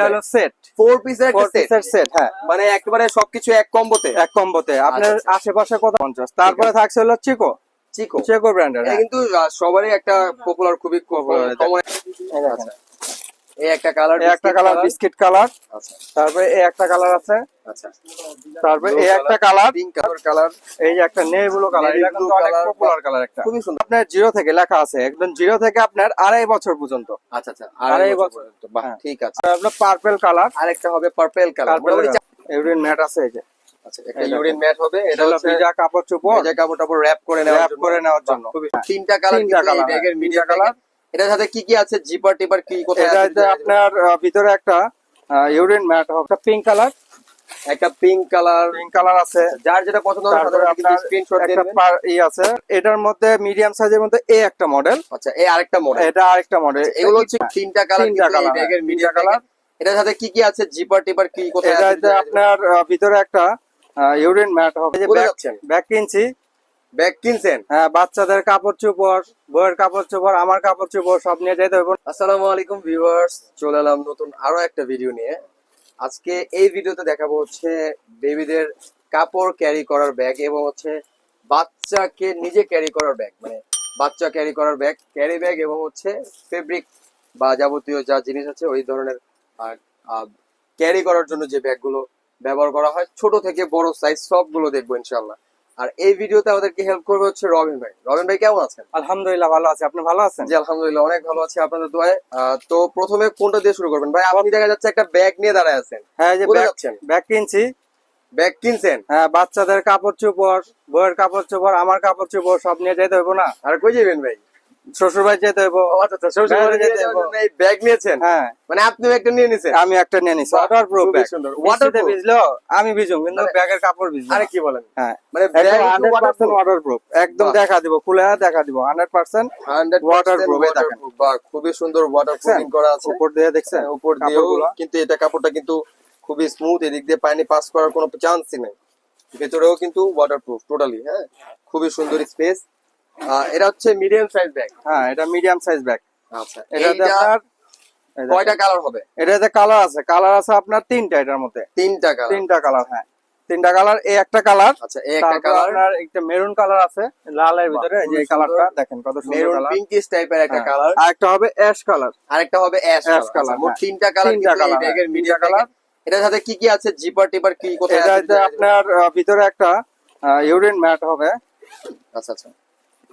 এটা হলো set four পিসের একটা সেট সেট হ্যাঁ। মানে একেবারে সবকিছু এক কম্বোতে? এক কম্বোতে। আপনার আচ্ছা, আচ্ছা। আশেপাশে কত? পঞ্চাশ। তারপরে থাকছে হলো চিকো চিকো চিকো ব্র্যান্ডের কিন্তু সবারই একটা পপুলার খুবই আচ্ছা এই একটা কালার একটা কালার বিস্কিট কালার আচ্ছা। তারপরে এই একটা কালার আছে আচ্ছা। তারপরে এই একটা কালার পিঙ্ক কালার কালার এই যে একটা নেভি কালার এটা কিন্তু অনেক পপুলার কালার একটা। খুবই সুন্দর। আপনার জিরো থেকে লেখা আছে একদম জিরো থেকে আপনার আড়াই বছর পর্যন্ত। আচ্ছা আচ্ছা আড়াই আড়াই বছর। বছর। পর্যন্ত। বাহ হ্যাঁ। ঠিক আছে। আপনার পার্পল কালার আরেকটা হবে পার্পল কালার ইউরিন ম্যাট আছে এই যে। আচ্ছা একটা ইউরিন ম্যাট হবে এটা হচ্ছে ভিজা কাপড় চোপড়। ভেজা কাপড় টাপড় র‍্যাপ করে নেওয়ার Wrap জন্য। করে নেওয়ার জন্য। তিনটা কালার তিনটা কালার ব্যাগের মিডিয়া কালার এটার সাথে কি কি আছে? জিপার টিপার কি কোথায় আছে? আপনার ভিতরে একটা ইউরিন ম্যাট হবে একটা পিঙ্ক কালার একটা পিঙ্ক কালার পিঙ্ক কালার আছে। যার যেটা পছন্দ হবে আপনার স্ক্রিনশট একটা পার- ই আছে। এটার মধ্যে মিডিয়াম সাইজের মধ্যে এ একটা মডেল আচ্ছা এই আরেকটা মডেল এটা আরেকটা মডেল এগুলো হচ্ছে তিনটা কালার তিনটা কিন্তু এই colour, হ্যাঁ, মিডিয়া কালার এটার সাথে কি কি আছে? জিপার টিপার কি কোথায় আছে? আপনার ভিতরে একটা ইউরিন ম্যাট হবে। যাচ্ছেন? ব্যাগ কিনছি ব্যাগ কিনছেন? হ্যাঁ বাচ্চাদের কাপড় চোপড় বইয়ের কাপড় চোপড় আমার কাপড় চোপড় সব নিয়ে যেতে হবে আসসালামু আলাইকুম ভিউয়ার্স চলে এলাম নতুন আরও একটা ভিডিও নিয়ে। আজকে এই ভিডিওতে দেখাবো হচ্ছে বেবিদের কাপড় ক্যারি করার ব্যাগ এবং হচ্ছে বাচ্চাকে নিজে ক্যারি করার ব্যাগ মানে বাচ্চা ক্যারি করার ব্যাগ ক্যারি ব্যাগ এবং হচ্ছে ফেব্রিক বা যাবতীয় যা জিনিস আছে ওই ধরনের ক্যারি করার জন্য যে ব্যাগগুলো ব্যবহার করা হয় ছোট থেকে বড় সাইজ সবগুলো দেখব ইনশাল্লাহ আর এই ভিডিওতে আমাদেরকে হেল্প করবে হচ্ছে রবিন ভাই। রবিন ভাই কেমন আছেন? আলহামদুলিল্লাহ ভালো আছে। আপনি ভালো আছেন? জি আলহামদুলিল্লাহ অনেক ভালো আছি আপনাদের দোয়ায়। তো প্রথমে কোনটা দিয়ে শুরু করবেন? ভাই আপনি দেখা যাচ্ছে একটা ব্যাগ নিয়ে দাঁড়ায় আছেন। হ্যাঁ যে ব্যাগ আছেন ব্যাগ কিনছি। ব্যাগ কিনছেন? হ্যাঁ বাচ্চাদের কাপড় চোপড় বইয়ের কাপড় চোপড় আমার কাপড় চোপড় সব নিয়ে যেতে হবে না? আর কই যাবেন ভাই? শ্বশুর বাড়ি যেতে আচ্ছা আচ্ছা শ্বশুর বাড়ি যেতে যেতে এই ব্যাগ নিয়েছেন? হ্যাঁ। মানে আপনিও একটা নিয়ে নিছেন? আমি একটা নিয়ে নিছি। ওয়াটার প্রুফ খুবই ব্যাগ সুন্দর। ওয়াটার ভিজলো? আমি ভিজুম কিন্তু মানে- ব্যাগের কাপড় ভিজলো আরে কি বলেন? হ্যাঁ। মানে bag hundred percent waterproof একদম দেখা দিব খুলে দেখা দেখেন। খুবই সুন্দর ওয়াটার প্রুফিং করা আছে। উপর দিয়ে দেখছেন? হ্যাঁ, উপর দিয়েও কিন্তু এটা কাপড়টা কিন্তু খুবই স্মুথ এদিক দিয়ে পানি পাস করার কোনো চান্সই নেই। ভেতরেও কিন্তু ওয়াটারপ্রুফ টোটালি হ্যাঁ। খুবই সুন্দর স্পেস এটা হচ্ছে মিডিয়াম সাইজ ব্যাগ হ্যাঁ এটা মিডিয়াম সাইজ ব্যাগ আচ্ছা এটাতে আপনার কয়টা কালার হবে? এটাতে কালার আছে। কালার আছে আপনার তিনটা এটার মধ্যে। তিনটা কালার তিনটা কালার হ্যাঁ। তিনটা কালার এই একটা কালার আচ্ছা এই একটা কালার আপনার একটা মেরুন কালার আছে লালের ভিতরে এই যে কালারটা দেখেন কত সুন্দর মেরুন কালার পিঙ্কিশ টাইপের একটা কালার আর একটা হবে অ্যাশ কালার আরেকটা হবে অ্যাশ Ash কালার মোট হ্যাঁ। তিনটা কালার তিনটা এই ব্যাগের মিডিয়া কালার এটার সাথে কি কি আছে? জিপার টিপার কি কোথায় আছে? এটাতে আপনার ভিতরে একটা ইউরিন ম্যাট হবে। আচ্ছা আচ্ছা।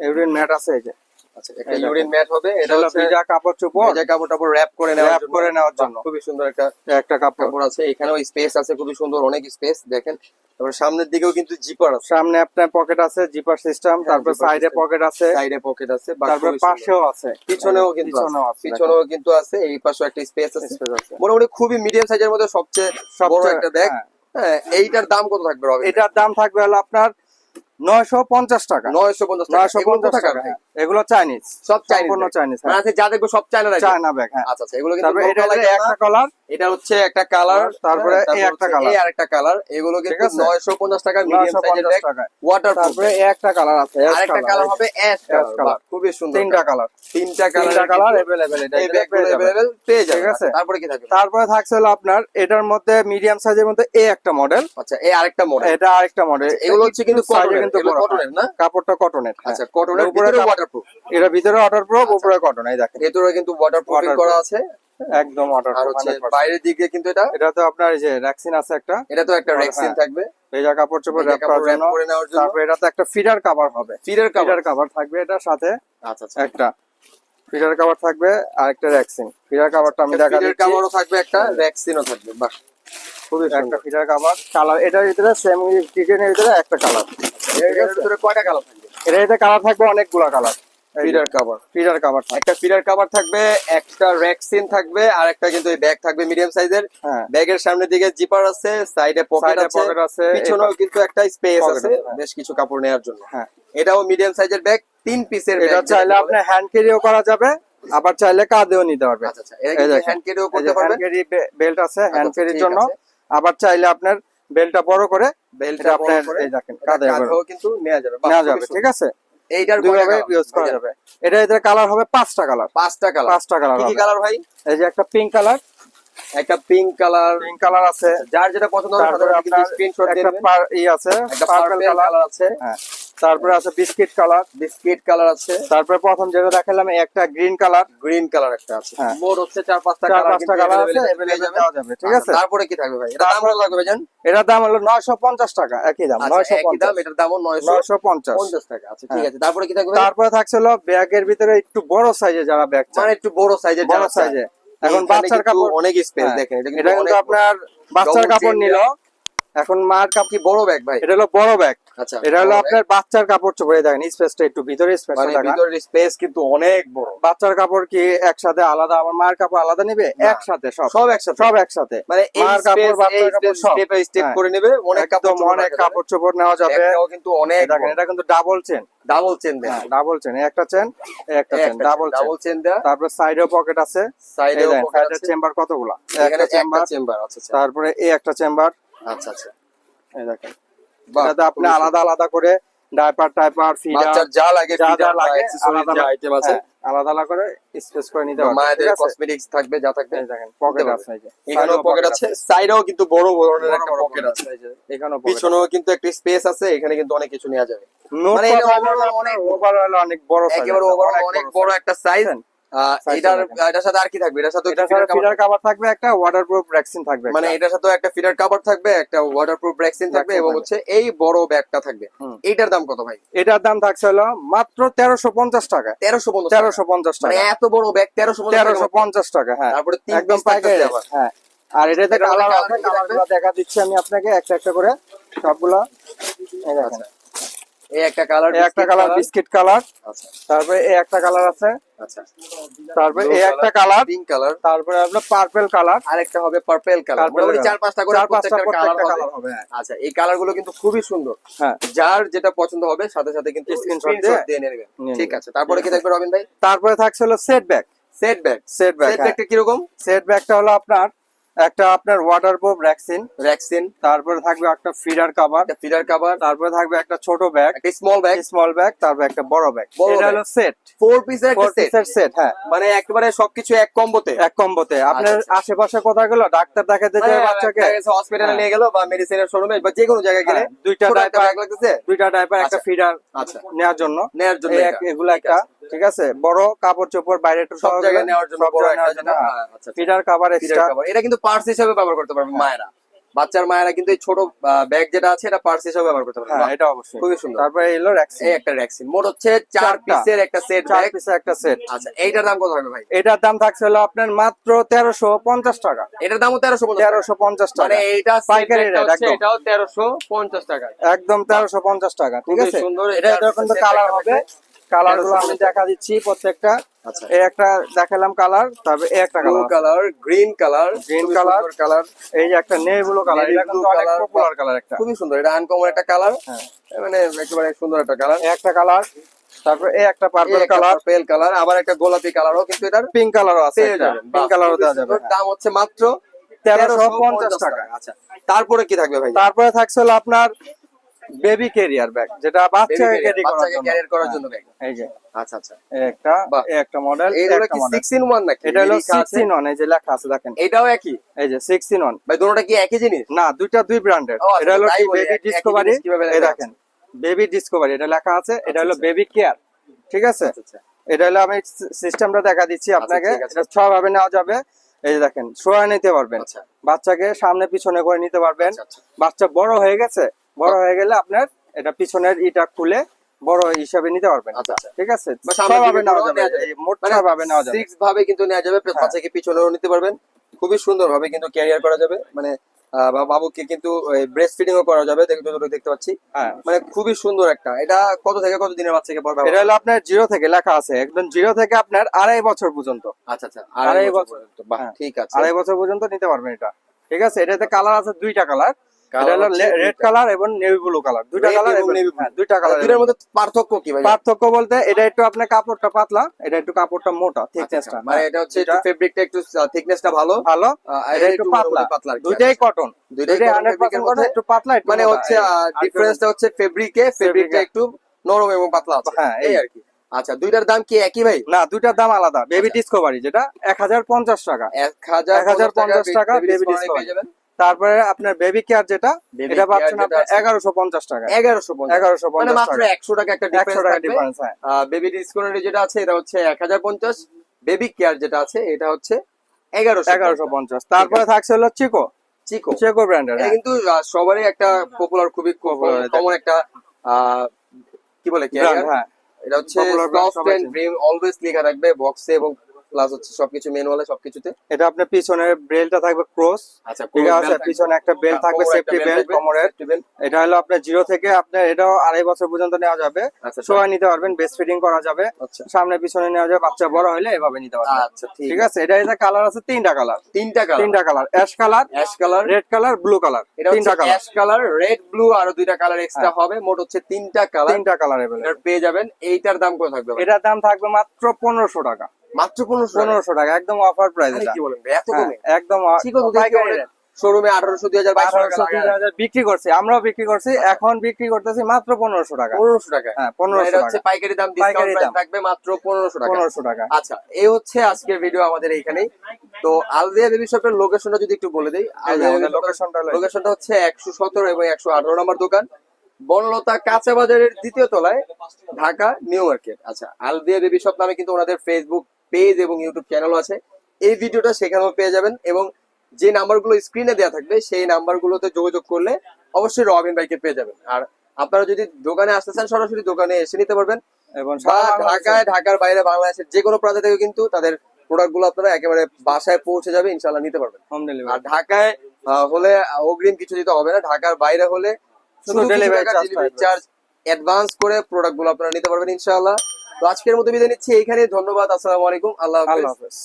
ইউরিন ম্যাট আছে এই যে। আচ্ছা একটা ইউরিন ম্যাট হবে এটা এটা হচ্ছে ভিজা কাপড় চোপড়। ভেজা কাপড় টাপড় র‍্যাপ করে নেওয়ার জন্য। করে নেওয়ার জন্য। খুবই সুন্দর একটা একটা কাপড়। কাপড় আছে। এখানেও স্পেস আছে খুবই সুন্দর অনেক স্পেস দেখেন। তারপর সামনের দিকেও কিন্তু জিপার আছে। সামনে আপনার পকেট আছে জিপার সিস্টেম তারপর সাইডে পকেট আছে। সাইডে পকেট আছে তারপর। পাশেও আছে। পিছনেও কিন্তু পিছনেও কিন্তু আছে এই পাশেও একটা স্পেস আছে। মোটামুটি খুবই মিডিয়াম সাইজের মধ্যে সবচেয়ে বড় একটা ব্যাগ হ্যাঁ। হ্যাঁ এইটার দাম কত থাকবে রবি এটার দাম থাকবে হলো আপনার নয়শো পঞ্চাশ টাকা। নয়শো পঞ্চাশ টাকা। নয়শো এগুলো পঞ্চাশ কোথাকার টাকা হ্যাঁ। এগুলো চাইনিজ। সব চাইনিজ সম্পূর্ণ চাইনিজ মানে সব চায়না রাখবে চায়না ব্যাগ হ্যাঁ। আচ্ছা আচ্ছা এগুলো কিন্তু একটা কালার এটা হচ্ছে একটা কালার তারপরে এই একটা colour। এই আরেকটা কালার এগুলো কিন্তু ঠিক আছে? নয়শো পঞ্চাশ টাকার মিডিয়াম সাইজের ব্যাগ টাকা ওয়াটার তারপরে এই একটা কালার আছে আরেকটা কালার হবে অ্যাশ কালার খুবই সুন্দর। তিনটা কালার তিনটা তিনটা কালার কালার অ্যাভেলেবেল এটা এই ব্যাগগুলো পেয়ে যাবেন। পেয়ে যাবেন। ঠিক আছে? আচ্ছা, তারপরে কি থাকবে? তারপরে থাকছে হলো আপনার এটার মধ্যে মিডিয়াম সাইজের মধ্যে এ একটা মডেল আচ্ছা এই আরেকটা মডেল এটা আরেকটা মডেল এগুলো হচ্ছে কিন্তু কটনের কিন্তু কটনের না? হ্যাঁ। কাপড়টা কটনের আচ্ছা কটনের উপরে ওয়াটারপ্রুফ এটা ভিতরে ওয়াটার প্রুফ উপরে কটন এই দেখেন। ভেতরে কিন্তু ওয়াটারপ্রুফিং। করা আছে। একদম আর হচ্ছে বাইরের দিকে কিন্তু এটা? এটা তো আপনার এই যে র্যাক্সিন আছে একটা। এটা তো একটা। রেক্সিন থাকবে। ভেজা কাপড় চোপড় র্যাপ করার জন্য। করে নেওয়ার জন্য। একটা ফিডার কভার হবে। ফিডার কাভার কভার থাকবে এটার সাথে আচ্ছা আচ্ছা। একটা। ফিডার কভার থাকবে আর একটা র্যাক্সিন ফিডার কভারটা আমি দেখা ফিডার দিচ্ছি। থাকবে একটা থাকবে বাহ। খুবই একটা সুন্দর। ফিডার কভার কালার এটার ভিতরে সেম ভিতরে একটা কালারের ভিতরে কয়টা কালার থাকবে? ভিতরে কালার থাকবে অনেকগুলো colour feeder cover feeder cover একটা ফিডার কাভার থাকবে একটা রেক্সিন থাকবে আর একটা কিন্তু এই ব্যাগ থাকবে মিডিয়াম সাইজের ব্যাগের সামনের দিকে জিপার আছে সাইডে পকেট আছে। পিছনেও কিন্তু একটা স্পেস আছে। বেশ কিছু কাপড় নেওয়ার জন্য। হ্যাঁ। এটাও মিডিয়াম সাইজের ব্যাগ তিন পিসের এটা চাইলে আপনি হ্যান্ড ক্যারিও করা যাবে আবার চাইলে কাঁধেও নিতে পারবে। আচ্ছা আচ্ছা। হ্যান্ড ক্যারিও করতে যে পারবেন হ্যান্ড ক্যারি বেল্ট আছে হ্যান্ড আচ্ছা, ক্যারির জন্য। আবার চাইলে আপনার বেল্টটা বড় করে বেল্টটা আপনার এই দেখেন কাঁধে কাঁধেও কিন্তু নেওয়া যাবে নেওয়া যাবে ঠিক আছে? এইটার দুইভাবে ইউজ করা যাবে। এটা এদের কালার হবে পাঁচটা কালার পাঁচটা কালার পাঁচটা কালার কি কালার ভাই? এই যে একটা পিঙ্ক কালার একটা পিঙ্ক কালার পিঙ্ক কালার আছে। যার যেটা পছন্দ হবে স্ক্রিনশট দিয়ে একটা ই আছে একটা পার্পল কালার আছে। হ্যাঁ। তারপরে আছে বিস্কিট কালার। বিস্কিট কালার আছে। তারপরে প্রথম যেটা দেখালাম একটা গ্রিন কালার। গ্রিন কালার একটা আছে। হ্যাঁ। মোট হচ্ছে চার পাঁচটা চার কালার পাঁচটা কালার আছে দেওয়া যাবে ঠিক আছে? আচ্ছা, তারপরে কি থাকবে ভাই? এটা দাম কত লাগবে জান এটার দাম হলো নয়শো পঞ্চাশ টাকা একই দাম আচ্ছা নয়শো একই দাম এটার দামও 950 নয়শো পঞ্চাশ। টাকা আচ্ছা ঠিক হ্যাঁ। আছে। তারপরে কি থাকবে তারপরে থাকছে হলো ব্যাগের ভিতরে একটু বড় সাইজে যারা ব্যাগ চায়। মানে একটু বড় সাইজের বড় সাইজে এখন বাচ্চার কাপড় অনেক স্পেস হ্যাঁ, দেখেন এটা এটা কিন্তু আপনার বাচ্চার কাপড় নিল। এখন মার কাপ কি বড় ব্যাগ ভাই? এটা হলো বড় ব্যাগ আচ্ছা এটা হলো আপনার বাচ্চার কাপড় চোপড়ে দেখেন স্পেসটা একটু ভিতরে স্পেসটা মানে ভিতরের স্পেস কিন্তু অনেক বড়। বাচ্চার কাপড় কি একসাথে আলাদা? আমার মায়ের কাপড় আলাদা নিবে। একসাথে সব? সব একসাথে। সব একসাথে? মানে এই মার কাপড়, বাচ্চার কাপড় সব। Step by step. করে নেবে অনেক কাপড় অনেক কাপড় চোপড় নেওয়া যাবে। কিন্তু অনেক দেখেন এটা কিন্তু ডাবল চেন ডাবল চেন দেয়া ডাবল চেন একটা চেন একটা চেন ডাবল ডাবল চেন দেয়া তারপরে সাইডেও পকেট আছে। সাইডে সাইডের চেম্বার কতগুলা? এখানে চেম্বার চেম্বার আচ্ছা আচ্ছা। তারপরে এই একটা চেম্বার আচ্ছা আচ্ছা। এই দেখেন। আপনি আলাদা আলাদা করে ডাইপার টাইপার ফিডার বাচ্চার যা লাগে বা লাগে আলাদা আইটেম আছে হ্যাঁ, আলাদা আলাদা করে স্পেস করে নিতে বা পারবেন মায়েদের কসমেটিক্স থাকবে যা থাকবে দেখেন পকেট আছে এখানেও পকেট আছে সাইডেও কিন্তু বড় ধরনের একটা পকেট আছে। এখানেও পিছনেও কিন্তু একটা স্পেস আছে এখানে কিন্তু অনেক কিছু নেওয়া যাবে। মানে পাওয়া অনেক বড় একেবারে ওভারঅল অনেক বড় একটা সাইজ এটার। এটার সাথে আর কি থাকবে? এটার সাথে এটার সাথে ফিডার কভার থাকবে একটা ওয়াটারপ্রুফ ভ্যাকসিন থাকবে মানে এটার সাথে একটা ফিডার কভার থাকবে একটা ওয়াটারপ্রুফ ভ্যাকসিন থাকবে এবং হচ্ছে এই বড় ব্যাগটা থাকবে। হুম। এইটার দাম কত ভাই? এটার দাম থাকছে হলো মাত্র তেরোশো পঞ্চাশ টাকা। তেরোশো পঞ্চাশ তেরোশো পঞ্চাশ মানে টাকা এত বড় ব্যাগ তেরোশো তেরোশো পঞ্চাশ টাকা হ্যাঁ। তারপরে একদম হ্যাঁ। আর এটাতে কালার আছে কালারগুলো দেখা দিচ্ছি আমি আপনাকে একটা একটা করে। সবগুলা। এই দেখেন। এই একটা কালার একটা কালার বিস্কিট কালার আচ্ছা। তারপরে এই একটা কালার আছে। আচ্ছা। তারপরে এই একটা কালার। পিঙ্ক কালার তারপরে আপনার পার্পল কালার আরেকটা হবে পার্পল কালার মোটামুটি চার পাঁচটা করে প্রত্যেকটা কালার হবে। কালার হবে আচ্ছা এই কালারগুলো কিন্তু খুবই সুন্দর। হ্যাঁ। যার যেটা পছন্দ হবে সাথে সাথে কিন্তু স্ক্রিনশট দিয়ে নেবেন। ঠিক আছে। তারপরে কি থাকবে রবিন ভাই? তারপরে থাকছে হলো set bag set bag set bag set ব্যাগটা কীরকম? সেট ব্যাগটা হলো আপনার একটা আপনার ওয়াটার প্রুফ ভ্যাকসিন ভ্যাকসিন তারপরে থাকবে একটা ফিডার কাভার ফিডার কভার তারপরে থাকবে একটা ছোট ব্যাগ একটা স্মল ব্যাগ স্মল ব্যাগ তারপরে একটা বড় ব্যাগ এটা হলো সেট ফোর পিসের একটা ফোর সেট পিসের সেট হ্যাঁ। মানে একেবারে সবকিছু এক কম্বোতে এক কম্বোতে আপনার আচ্ছা, আচ্ছা। আশেপাশে কোথায় গেল? ডাক্তার দেখাতে যে বাচ্চাকে। হসপিটালে হ্যাঁ। নিয়ে গেল বা মেডিসিনের শোরুমে বা যে কোনো জায়গায় গেলে হ্যাঁ, দুইটা ডাইপার লাগতেছে। দুইটা ডাইপার একটা আচ্ছা। ফিডার আচ্ছা। নেওয়ার জন্য। নেওয়ার জন্য এগুলো একটা ঠিক আছে? বড় কাপড় চোপড় বাইরে একটু সব জায়গায় নেওয়ার জন্য বড় একটা যেটা হ্যাঁ, আচ্ছা ফিডার কাভার এক্সট্রা এটা কিন্তু পার্স হিসেবে ব্যবহার করতে পারবে মায়েরা। বাচ্চার মায়েরা কিন্তু এই ছোট ব্যাগ যেটা আছে এটা পার্স হিসেবে ব্যবহার করতে পারবে হ্যাঁ এটা অবশ্যই। খুবই সুন্দর। তারপরে এলো র্যাক্সিন এই একটা ভ্যাকসিন মোট হচ্ছে চার পিসের একটা সেট চার পিসের একটা সেট আচ্ছা এইটার দাম কত হবে ভাই? এটার দাম থাকছে হলো আপনার মাত্র তেরোশো পঞ্চাশ টাকা। এটার দামও তেরোশো তেরোশো পঞ্চাশ মানে টাকা এইটা পাইকারি rate একদম। এটাও তেরোশো পঞ্চাশ টাকা। একদম তেরোশো পঞ্চাশ টাকা ঠিক আছে? সুন্দর, এটা এটার যখন তো কালার হবে। কালারগুলো আমি দেখা দিচ্ছি প্রত্যেকটা। আচ্ছা। এই একটা দেখালাম কালার তারপরে এই একটা colour colour green colour Green colour। Colour এই যে একটা কালার এটা কিন্তু অনেক পপুলার কালার একটা। খুবই সুন্দর এটা আনকমন একটা কালার হ্যাঁ। মানে একেবারে সুন্দর একটা কালার একটা কালার তারপরে এই একটা পার্পল কালার পেল কালার আবার একটা গোলাপি কালারও কিন্তু এটার পিঙ্ক কালারও আছে পিঙ্ক কালারও দেওয়া যাবে। হ্যাঁ। দাম হচ্ছে মাত্র তেরোশো পঞ্চাশ টাকা। আচ্ছা। তারপরে কি থাকবে ভাই তারপরে থাকছে হলো আপনার বেবি ক্যারিয়ার ব্যাগ যেটা বাচ্চাকে ক্যারি করার করার জন্য ব্যাগ এই যে। আচ্ছা আচ্ছা। একটা একটা মডেল একটা কি 6 in 1 নাকি? এটা হলো লেখা আছে। 16 অন এই যে লেখা আছে দেখেন। এটাও একই? এই যে 16 অন ভাই দুটোটা কি একই জিনিস? না দুইটা দুই ব্র্যান্ডের আচ্ছা, এটা হলো বেবি ডিসকভারি এই দেখেন বেবি ডিসকভারি এটা লেখা আছে এটা হলো আচ্ছা। বেবি কেয়ার ঠিক আছে? আচ্ছা আচ্ছা। এটা হলো আমি সিস্টেমটা দেখা দিচ্ছি আপনাকে। এটা ছয় ভাবে নেওয়া যাবে। এই যে দেখেন শোয়া নিতে পারবেন। আচ্ছা। বাচ্চাকে সামনে পিছনে করে নিতে পারবেন। আচ্ছা, আচ্ছা। বাচ্চা বড় হয়ে গেছে বড় হয়ে গেলে আপনার এটা পিছনের ইটা খুলে বড় হিসাবে নিতে পারবেন। আচ্ছা, আচ্ছা। ঠিক আছে? বা ভাবে নেওয়া যাবে। মোট মানে ভাবে নেওয়া যাবে। সিক্স ভাবে কিন্তু নেওয়া যাবে হ্যাঁ। বাচ্চাকে পিছনেও নিতে পারবেন। খুবই সুন্দর ভাবে কিন্তু ক্যারিয়ার করা যাবে। মানে বাবুকে কিন্তু ব্রেস্ট ফিডিং ও করা যাবে দেখতে যতটুকু দেখতে পাচ্ছি। হ্যাঁ। মানে খুবই সুন্দর একটা। এটা কত থেকে কত দিনের বাচ্চাকে পড়বে? এটা হলো আপনার জিরো থেকে লেখা আছে। একদম জিরো থেকে আপনার আড়াই বছর পর্যন্ত। আচ্ছা আচ্ছা আড়াই বছর। হ্যাঁ। ঠিক আছে। আড়াই বছর পর্যন্ত নিতে পারবেন এটা। ঠিক আছে? এটাতে কালার আছে দুইটা কালার Colour এটা হলো হচ্ছে রেড কালার এবং নেভি ব্লু কালার দুইটা কালার এবং navy blue। দুইটা কালার দুটোর মধ্যে পার্থক্য কি ভাই? পার্থক্য বলতে এটা একটু আপনার কাপড়টা পাতলা এটা একটু কাপড়টা মোটা আচ্ছা, থিকনেসটা আচ্ছা। মানে এটা হচ্ছে ফেব্রিকটা একটু থিকনেসটা ভালো। ভালো এটা একটু পাতলা। মোটামুটি পাতলা আর কি। দুইটাই কটন দুইটাই দুইটাই cotton হান্ড্রেড fabric এর পার্সেন্ট মধ্যে। একটু পাতলা মানে হচ্ছে ডিফারেন্সটা হচ্ছে ফেব্রিকে ফেব্রিকটা একটু নরম এবং পাতলা হ্যাঁ, এই। আর কি। আচ্ছা দুইটার দাম কি একই ভাই? না দুইটার দাম আলাদা। বেবি আচ্ছা। ডিসকভারি যেটা এক হাজার পঞ্চাশ টাকা। এক হাজার 1050 টাকা তারপরে আপনার বেবি কেয়ার যেটা এটা পাচ্ছেন এগারোশো পঞ্চাশ টাকা। এগারোশো এগারোশো মানে পঞ্চাশ মাত্র টাকা। একশো টাকা একটা একশো ডিফারেন্স টাকা ডিফারেন্স হ্যাঁ। বেবি ডিসকাউন্টের যেটা আছে এটা হচ্ছে এক হাজার পঞ্চাশ। বেবি কেয়ার যেটা আছে এটা হচ্ছে এগারোশো এগারোশো পঞ্চাশ। তারপরে থাকছে হলো চিকো। চিকো। চিকো ব্র্যান্ডের কিন্তু সবারই একটা পপুলার খুবই কমন একটা আহ, কি বলে ক্যারিয়ার হ্যাঁ। এটা হচ্ছে Popular soft and dream always লেখা থাকবে বক্সে এবং প্লাস হচ্ছে সবকিছু ম্যানুয়ালে সবকিছুতে। এটা আপনার পিছনের বেলটা থাকবে ক্রস আচ্ছা ঠিক আছে পিছনে একটা বেল থাকবে সেফটি বেল কোমরের। এটা হলো আপনার জিরো থেকে আপনার এটাও আড়াই বছর পর্যন্ত নেওয়া যাবে। আচ্ছা সোয়া নিতে পারবেন বেস্ট ফিটিং করা যাবে। আচ্ছা। সামনে পিছনে নেওয়া যাবে বাচ্চা বড় হলে এভাবে নিতে পারবেন। আচ্ছা ঠিক আছে। এটা এটা কালার আছে তিনটা কালার তিনটা কালার তিনটা colour ash colour ash colour red colour blue colour এটা তিনটা colour ash colour red blue আর দুইটা কালার এক্সট্রা হ্যাঁ। হবে। মোট হচ্ছে তিনটা কালার তিনটা কালার এভেলেবল পেয়ে যাবেন। এইটার দাম কত থাকবে? এটার দাম থাকবে মাত্র পনেরোশো টাকা। মাত্র পনেরোশো টাকা। একদম অফার প্রাইস কি বলেন এত হ্যাঁ, কমে? একদম। শোরুমে আঠারোশো দুই হাজার বাইশশো বিক্রি করছি আমরাও বিক্রি করছি এখন বিক্রি করতেছি মাত্র পনেরোশো টাকা। পনেরোশো টাকা। হ্যাঁ পনেরোশো হচ্ছে টাকা। পাইকারি দাম পাইকারি দাম। থাকবে মাত্র পনেরোশো টাকা। পনেরোশো টাকা। আচ্ছা এই হচ্ছে আজকের ভিডিও আমাদের এইখানেই। তো আলদিয়া বেবি শপের লোকেশনটা যদি একটু বলে দিই লোকেশনটা লোকেশনটা হচ্ছে একশো সতেরো এবং একশো আঠারো নম্বর দোকান বনলতা কাঁচা বাজারের দ্বিতীয় তলায় ঢাকা নিউ মার্কেট। আচ্ছা আলদিয়া বেবি শপ নামে কিন্তু ওনাদের ফেসবুক পেজ এবং ইউটিউব চ্যানেল আছে। এই ভিডিওটা সেখানেও পেয়ে যাবেন এবং যে নাম্বারগুলো স্ক্রিনে দেওয়া থাকবে সেই নাম্বারগুলোতে যোগাযোগ করলে অবশ্যই রবিন ভাইকে পেয়ে যাবেন। আর আপনারা যদি দোকানে আসতে চান সরাসরি দোকানে এসে নিতে পারবেন। এবং ঢাকায় ঢাকার বাইরে বাংলাদেশের যে কোনো প্রান্ত থেকে কিন্তু তাদের প্রোডাক্টগুলো আপনারা একেবারে বাসায় পৌঁছে যাবে ইনশাল্লাহ নিতে পারবেন। হোম আর ঢাকায় হলে অগ্রিম কিছু দিতে হবে না। ঢাকার বাইরে হলে শুধু ডেলিভারি চার্জ অ্যাডভান্স করে প্রোডাক্টগুলো আপনারা নিতে পারবেন ইনশাআল্লাহ। তো আজকের মতো বিদায় নিচ্ছি। এইখানে ধন্যবাদ। আসসালামু আলাইকুম। আল্লাহ হাফেজ।